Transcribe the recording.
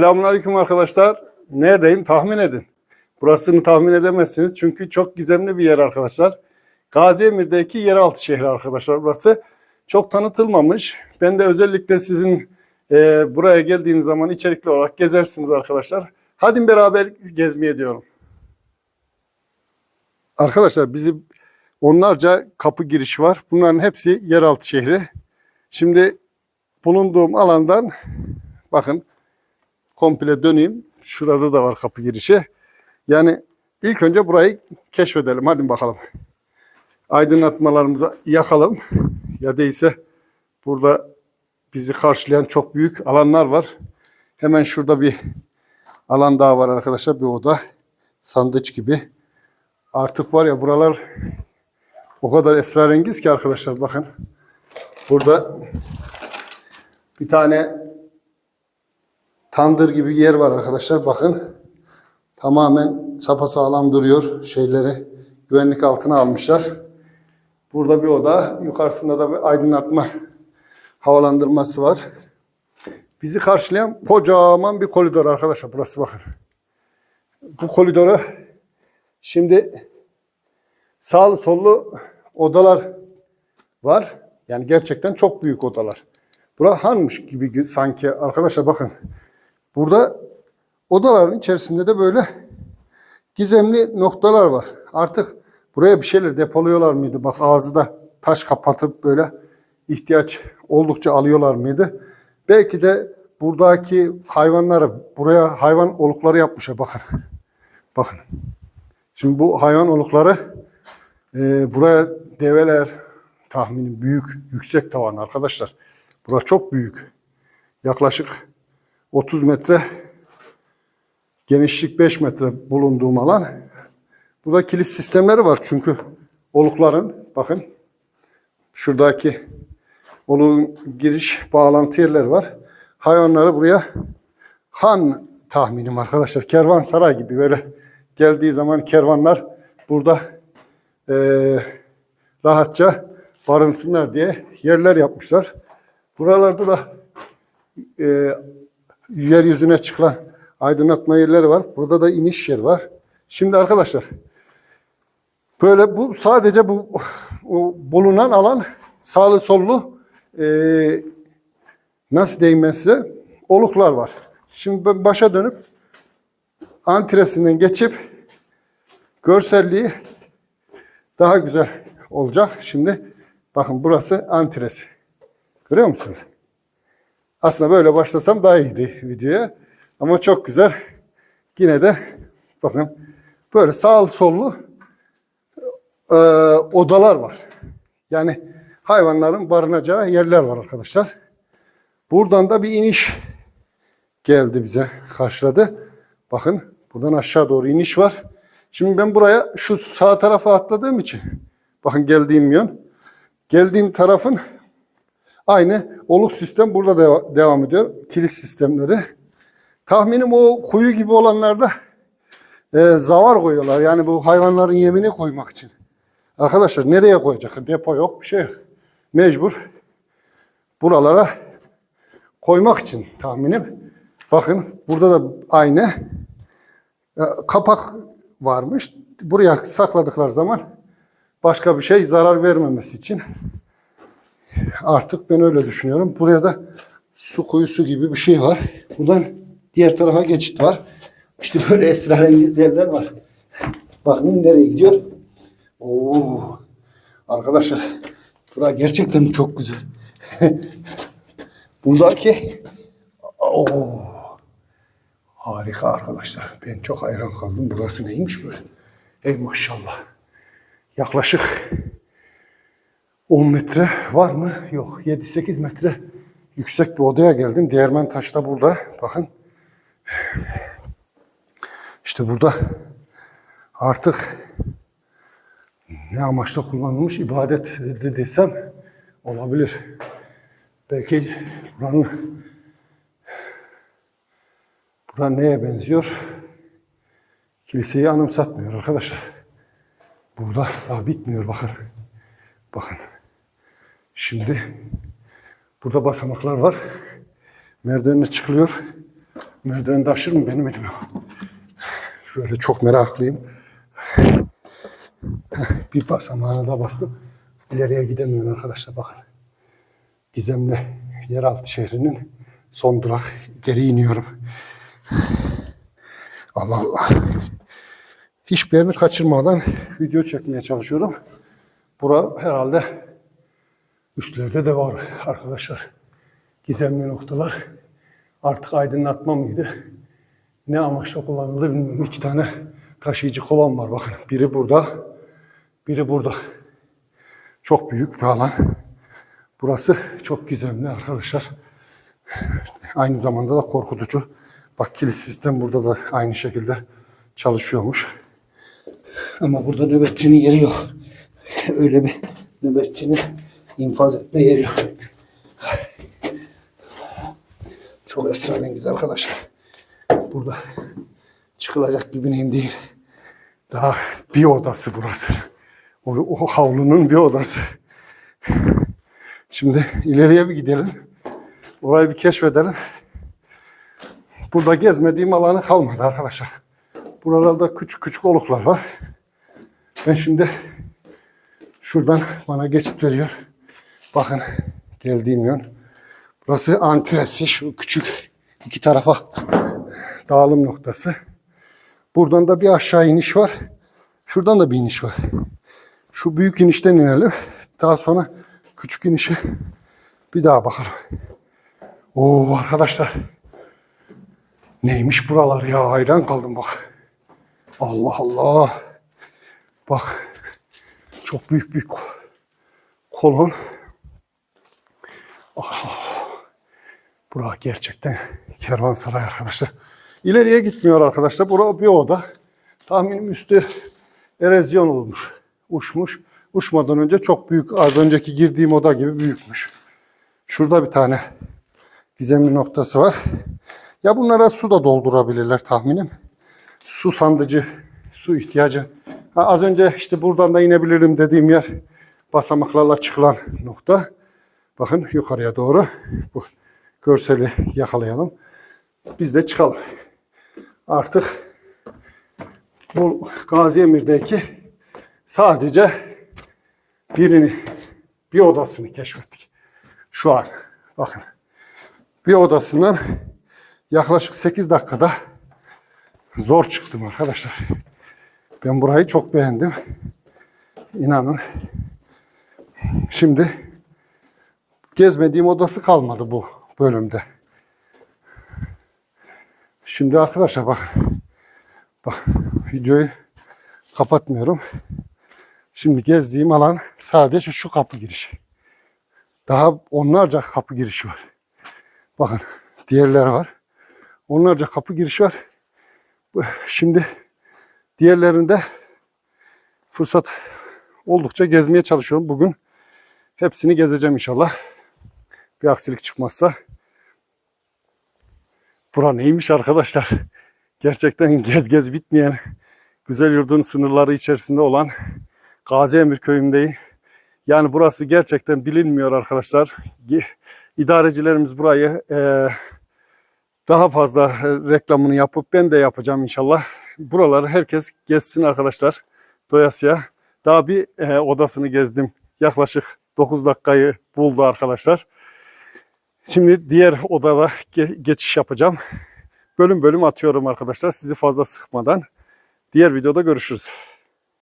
Selamünaleyküm arkadaşlar. Neredeyim tahmin edin. Burasını tahmin edemezsiniz çünkü çok gizemli bir yer arkadaşlar. Gazi Emir'deki yeraltı şehri arkadaşlar burası. Çok tanıtılmamış. Ben de özellikle sizin e, buraya geldiğiniz zaman içerikli olarak gezersiniz arkadaşlar. Hadi beraber gezmeye diyorum. Arkadaşlar bizim onlarca kapı girişi var. Bunların hepsi yeraltı şehri. Şimdi bulunduğum alandan bakın komple döneyim. Şurada da var kapı girişi. Yani ilk önce burayı keşfedelim. Hadi bakalım. Aydınlatmalarımızı yakalım. Ya değilse burada bizi karşılayan çok büyük alanlar var. Hemen şurada bir alan daha var arkadaşlar. Bir oda. Sandıç gibi. Artık var ya buralar o kadar esrarengiz ki arkadaşlar bakın. Burada bir tane tandır gibi bir yer var arkadaşlar. Bakın. Tamamen sapasağlam duruyor. Şeyleri güvenlik altına almışlar. Burada bir oda. Yukarısında da bir aydınlatma havalandırması var. Bizi karşılayan kocaman bir koridor arkadaşlar. Burası bakın. Bu koridoru şimdi sağlı sollu odalar var. Yani gerçekten çok büyük odalar. Bura hanmış gibi sanki arkadaşlar bakın. Burada odaların içerisinde de böyle gizemli noktalar var. Artık buraya bir şeyler depoluyorlar mıydı? Bak ağzı da taş kapatıp böyle ihtiyaç oldukça alıyorlar mıydı? Belki de buradaki hayvanları buraya hayvan olukları yapmışlar bakın. bakın. Şimdi bu hayvan olukları e, buraya develer tahminim büyük, yüksek tavan arkadaşlar. Burası çok büyük. Yaklaşık 30 metre genişlik 5 metre bulunduğum alan. Burada kilit sistemleri var çünkü olukların bakın şuradaki oluğun giriş bağlantı yerleri var. Hayvanları buraya han tahminim arkadaşlar. Kervansaray gibi böyle geldiği zaman kervanlar burada eee, rahatça barınsınlar diye yerler yapmışlar. Buralarda da e, yeryüzüne çıkan aydınlatma yerleri var. Burada da iniş yer var. Şimdi arkadaşlar böyle bu sadece bu o bulunan alan sağlı sollu e, nasıl diyeyim size oluklar var. Şimdi ben başa dönüp antresinden geçip görselliği daha güzel olacak. Şimdi bakın burası antresi. Görüyor musunuz? Aslında böyle başlasam daha iyiydi videoya. Ama çok güzel. Yine de bakın böyle sağlı sollu e, odalar var. Yani hayvanların barınacağı yerler var arkadaşlar. Buradan da bir iniş geldi bize karşıladı. Bakın buradan aşağı doğru iniş var. Şimdi ben buraya şu sağ tarafa atladığım için bakın geldiğim yön. Geldiğim tarafın aynı oluk sistem burada deva- devam ediyor. Kilit sistemleri. Tahminim o kuyu gibi olanlarda e, zavar koyuyorlar. Yani bu hayvanların yemini koymak için. Arkadaşlar nereye koyacak? Depo yok bir şey. Mecbur buralara koymak için tahminim. Bakın burada da aynı e, kapak varmış. Buraya sakladıklar zaman başka bir şey zarar vermemesi için artık ben öyle düşünüyorum. Buraya da su kuyusu gibi bir şey var. Buradan diğer tarafa geçit var. İşte böyle esrarengiz yerler var. Bakın nereye gidiyor. Oo. Arkadaşlar bura gerçekten çok güzel. Buradaki Oo. Harika arkadaşlar. Ben çok hayran kaldım. Burası neymiş böyle? Ey maşallah. Yaklaşık 10 metre var mı? Yok. 7-8 metre yüksek bir odaya geldim. Değirmen taş da burada. Bakın. İşte burada artık ne amaçla kullanılmış ibadet dedi desem olabilir. Belki buranın Bura neye benziyor? Kiliseyi anımsatmıyor arkadaşlar. Burada daha bitmiyor bakın. Bakın. Şimdi burada basamaklar var. Merdivenle çıkılıyor. Merdiven taşır mı benim elime? Şöyle çok meraklıyım. Bir basamağına da bastım. İleriye gidemiyorum arkadaşlar bakın. Gizemli yeraltı şehrinin son durak. Geri iniyorum. Allah Allah. Hiçbir yerini kaçırmadan video çekmeye çalışıyorum. Bura herhalde üstlerde de var arkadaşlar. Gizemli noktalar. Artık aydınlatma mıydı? Ne amaçla kullanıldı bilmiyorum. İki tane taşıyıcı kolon var bakın. Biri burada, biri burada. Çok büyük bir alan. Burası çok gizemli arkadaşlar. Aynı zamanda da korkutucu. Bak kilit sistem burada da aynı şekilde çalışıyormuş. Ama burada nöbetçinin yeri yok. Öyle bir nöbetçinin infaz etme yeri. Çok esrarengiz arkadaşlar. Burada çıkılacak gibi neyim değil. Daha bir odası burası. O, o havlunun bir odası. Şimdi ileriye bir gidelim. Orayı bir keşfedelim. Burada gezmediğim alanı kalmadı arkadaşlar. Buralarda küçük küçük oluklar var. Ben şimdi şuradan bana geçit veriyor. Bakın geldiğim yön. Burası antresi. Şu küçük iki tarafa dağılım noktası. Buradan da bir aşağı iniş var. Şuradan da bir iniş var. Şu büyük inişten inelim. Daha sonra küçük inişe bir daha bakalım. Oo arkadaşlar. Neymiş buralar ya hayran kaldım bak. Allah Allah. Bak. Çok büyük bir ko- kolon. Bura gerçekten kervansaray arkadaşlar. İleriye gitmiyor arkadaşlar. Bura bir oda. Tahminim üstü erozyon olmuş. Uçmuş. Uçmadan önce çok büyük. Az önceki girdiğim oda gibi büyükmüş. Şurada bir tane gizemli noktası var. Ya bunlara su da doldurabilirler tahminim. Su sandıcı, su ihtiyacı. Ha, az önce işte buradan da inebilirim dediğim yer basamaklarla çıkılan nokta. Bakın yukarıya doğru bu görseli yakalayalım. Biz de çıkalım. Artık bu Gazi Emir'deki sadece birini, bir odasını keşfettik. Şu an bakın bir odasından yaklaşık 8 dakikada zor çıktım arkadaşlar. Ben burayı çok beğendim. İnanın. Şimdi gezmediğim odası kalmadı bu bölümde. Şimdi arkadaşlar bak. Bak videoyu kapatmıyorum. Şimdi gezdiğim alan sadece şu kapı girişi. Daha onlarca kapı girişi var. Bakın diğerleri var. Onlarca kapı girişi var. Şimdi diğerlerinde fırsat oldukça gezmeye çalışıyorum. Bugün hepsini gezeceğim inşallah. Bir aksilik çıkmazsa. Bura neymiş arkadaşlar? Gerçekten gez gez bitmeyen güzel yurdun sınırları içerisinde olan Gazi Emir köyündeyim. Yani burası gerçekten bilinmiyor arkadaşlar. İdarecilerimiz burayı eee, daha fazla e, reklamını yapıp ben de yapacağım inşallah. Buraları herkes gezsin arkadaşlar. Doyasıya. Daha bir e, odasını gezdim. Yaklaşık 9 dakikayı buldu arkadaşlar. Şimdi diğer odada ge- geçiş yapacağım. Bölüm bölüm atıyorum arkadaşlar. Sizi fazla sıkmadan. Diğer videoda görüşürüz.